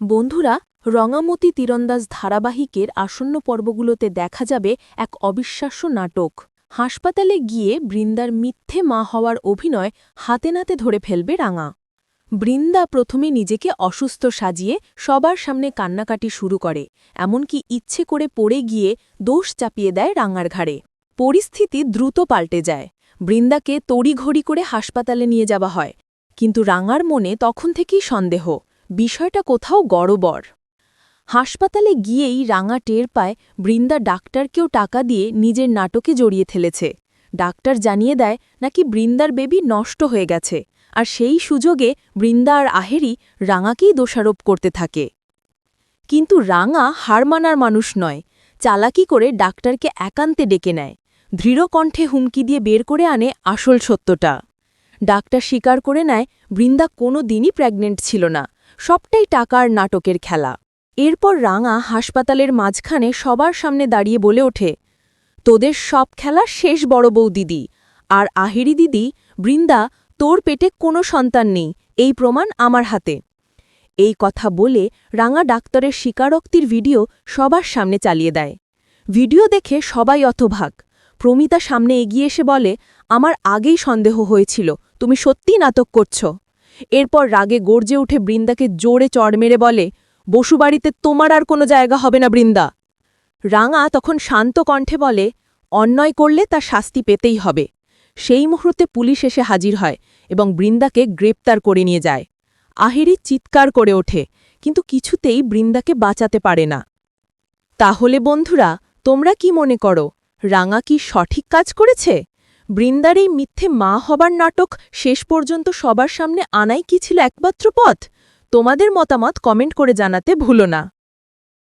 বন্ধুরা রঙামতি তীরন্দাজ ধারাবাহিকের আসন্ন পর্বগুলোতে দেখা যাবে এক অবিশ্বাস্য নাটক। হাসপাতালে গিয়ে বৃন্দার মিথ্যে মা হওয়ার অভিনয় হাতে নাতে ধরে ফেলবে রাঙা। বৃন্দা প্রথমে নিজেকে অসুস্থ সাজিয়ে সবার সামনে কান্নাকাটি শুরু করে, এমনকি ইচ্ছে করে পড়ে গিয়ে দোষ চাপিয়ে দেয় রাঙার ঘাড়ে। পরিস্থিতি দ্রুত পাল্টে যায়। বৃন্দাকে তড়িঘড়ি করে হাসপাতালে নিয়ে যাওয়া হয়, কিন্তু রাঙার মনে তখন থেকেই সন্দেহ। বিষয়টা কোথাও গড়বড়। হাসপাতালে গিয়েই রাঙা টের পায় বৃন্দা ডাক্তারকেও টাকা দিয়ে নিজের নাটকে জড়িয়ে ফেলেছে। ডাক্তার জানিয়ে দেয়, নাকি বৃন্দার বেবি নষ্ট হয়ে গেছে। আর সেই সুযোগে বৃন্দা আর আহেরি রাঙাকেই দোষারোপ করতে থাকে। কিন্তু রাঙা হার মানার মানুষ নয়। চালাকি করে ডাক্তারকে একান্তে ডেকে নেয়। দৃঢ় কণ্ঠে হুমকি দিয়ে বের করে আনে আসল সত্যটা। ডাক্তার স্বীকার করে নেয়, বৃন্দা কোনো দিনই প্রেগনেন্ট ছিল না। সবটাই টাকার নাটকের খেলা। এরপর রাঙা হাসপাতালের মাঝখানে সবার সামনে দাঁড়িয়ে বলে ওঠে, তোদের সব খেলা শেষ, বড় বউ দিদি। আর আহিরি দিদি, বৃন্দা, তোর পেটে কোনো সন্তান নেই, এই প্রমাণ আমার হাতে এই কথা বলে রাঙা ডাক্তারের স্বীকারোক্তির ভিডিও সবার সামনে চালিয়ে দেয়। ভিডিও দেখে সবাই অথভাগ প্রমিতা সামনে এগিয়ে এসে বলে, আমার আগেই সন্দেহ হয়েছিল, তুমি সত্যি নাটক করছ। এরপর রাগে গর্জে উঠে বৃন্দাকে জোরে চড় মেরে বলে, বসুবাড়িতে তোমার আর কোনো জায়গা হবে না বৃন্দা। রাঙা তখন শান্ত কণ্ঠে বলে, অন্যায় করলে তার শাস্তি পেতেই হবে। সেই মুহূর্তে পুলিশ এসে হাজির হয় এবং বৃন্দাকে গ্রেপ্তার করে নিয়ে যায়। আহেরি চিৎকার করে ওঠে, কিন্তু কিছুতেই বৃন্দাকে বাঁচাতে পারে না। তাহলে বন্ধুরা, তোমরা কি মনে করো, রাঙা কি সঠিক কাজ করেছে? বৃন্দার এই মিথ্যে মা হবার নাটক শেষ পর্যন্ত সবার সামনে আনাই কি ছিল একমাত্র পথ? তোমাদের মতামত কমেন্ট করে জানাতে ভুলো না।